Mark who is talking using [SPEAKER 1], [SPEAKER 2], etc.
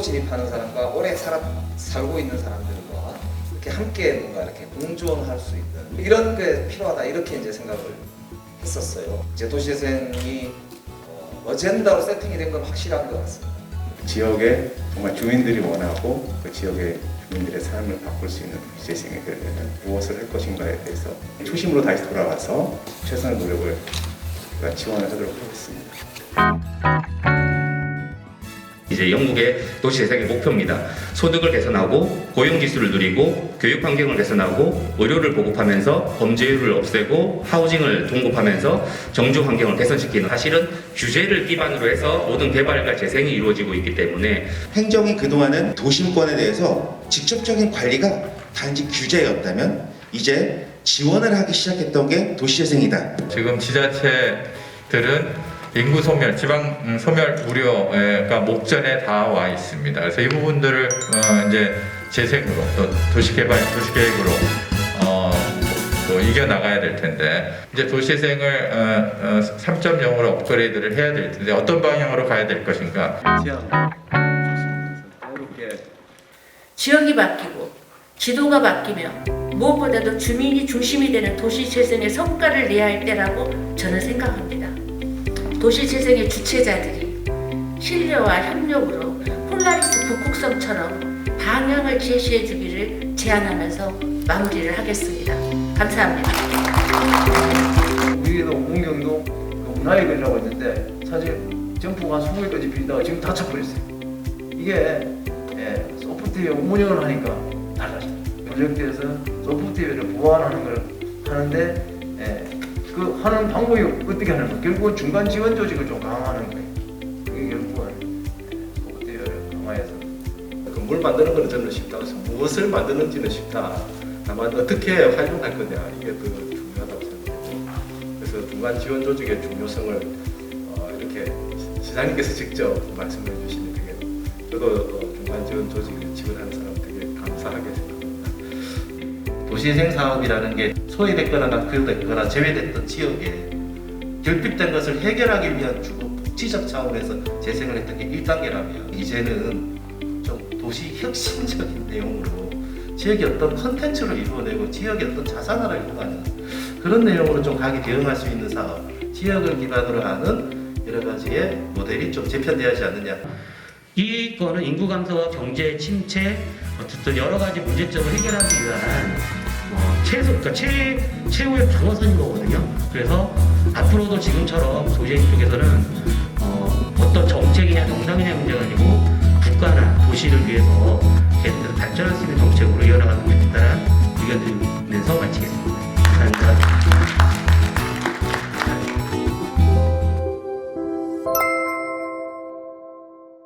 [SPEAKER 1] 진입하는 사람과 오래 살아, 살고 있는 사람들과 이렇게 함께 뭔가 이렇게 공존할 수 있는 이런 게 필요하다 이렇게 이제 생각을 했었어요. 이제 도시재생이 어, 어젠다로 세팅이 된 건 확실한 것 같습니다.
[SPEAKER 2] 지역에 정말 주민들이 원하고 그 지역의 주민들의 삶을 바꿀 수 있는 재생에 그러면 무엇을 할 것인가에 대해서 초심으로 다시 돌아와서 최선의 노력을 지원을 하도록 하겠습니다.
[SPEAKER 3] 이제 영국의 도시 재생의 목표입니다. 소득을 개선하고 고용 지수를 누리고 교육 환경을 개선하고 의료를 보급하면서 범죄율을 없애고 하우징을 공급하면서 정주 환경을 개선시키는 사실은 규제를 기반으로 해서 모든 개발과 재생이 이루어지고 있기 때문에
[SPEAKER 4] 행정이 그동안은 도심권에 대해서 직접적인 관리가 단지 규제였다면 이제 지원을 하기 시작했던 게 도시재생이다.
[SPEAKER 5] 지금 지자체들은 인구 소멸, 지방 음, 소멸 우려가 목전에 다 와 있습니다. 그래서 이 부분들을 어, 이제 재생으로 또 도시개발, 도시계획으로 어, 또 이겨 나가야 될 텐데 이제 도시재생을 어, 어, 3.0으로 업그레이드를 해야 될 텐데 어떤 방향으로 가야 될 것인가?
[SPEAKER 6] 지역이 바뀌고 지도가 바뀌며 무엇보다도 주민이 중심이 되는 도시 재생의 성과를 내야 할 때라고 저는 생각합니다. 도시 재생의 주체자들이 신뢰와 협력으로 폴라리스 북극성처럼 방향을 제시해 주기를 제안하면서 마무리를 하겠습니다. 감사합니다.
[SPEAKER 7] 우리도 문경도 그 문화의 거리라고 있는데 사실 점프가 20개까지 빌다가 지금 다 차버렸어요. 이게 예, 소프트웨어 운영을 하니까 달라져요. 프로젝트에서 소프트웨어를 보완하는 걸 하는데 예, 그 하는 방법이 어떻게 하는 거? 결국은 중간 지원 조직을 좀 강화하는 거예요. 그게 결국은 소프트웨어를 강화해서
[SPEAKER 8] 건물 만드는 거는 저는 쉽다. 그래서 무엇을 만드는지는 쉽다. 다만 어떻게 활용할 거냐 이게 더 중요하다고 생각해요. 그래서 중간 지원 조직의 중요성을 어, 이렇게 시장님께서 직접 말씀해 주시니 되게 저도 어, 중간 지원 조직을 지원하는 사람 되게 감사하게 생각합니다.
[SPEAKER 9] 도시재생 사업이라는 게 소외됐거나 낙후됐거나 제외됐던 지역에 결핍된 것을 해결하기 위한 주거 복지적 차원에서 재생을 했던 게 1단계라면 이제는 좀 도시 혁신적인 내용으로 지역의 어떤 컨텐츠를 이루어내고 지역의 어떤 자산화를 이루어가는 그런 내용으로 좀 가게 대응할 수 있는 사업 지역을 기반으로 하는 여러 가지의 모델이 좀 재편되어야 하지 않느냐.
[SPEAKER 3] 이 건은 인구 감소와 경제 침체 어쨌든 여러 가지 문제점을 해결하기 위한 어, 최소 그러니까 최 최후의 방어선인 거거든요. 그래서 앞으로도 지금처럼 도시행 쪽에서는 어, 어떤 정책이냐 정당이냐 문제가 아니고 국가나 도시를 위해서 계속해서 발전할 수 있는 정책으로 이어나가는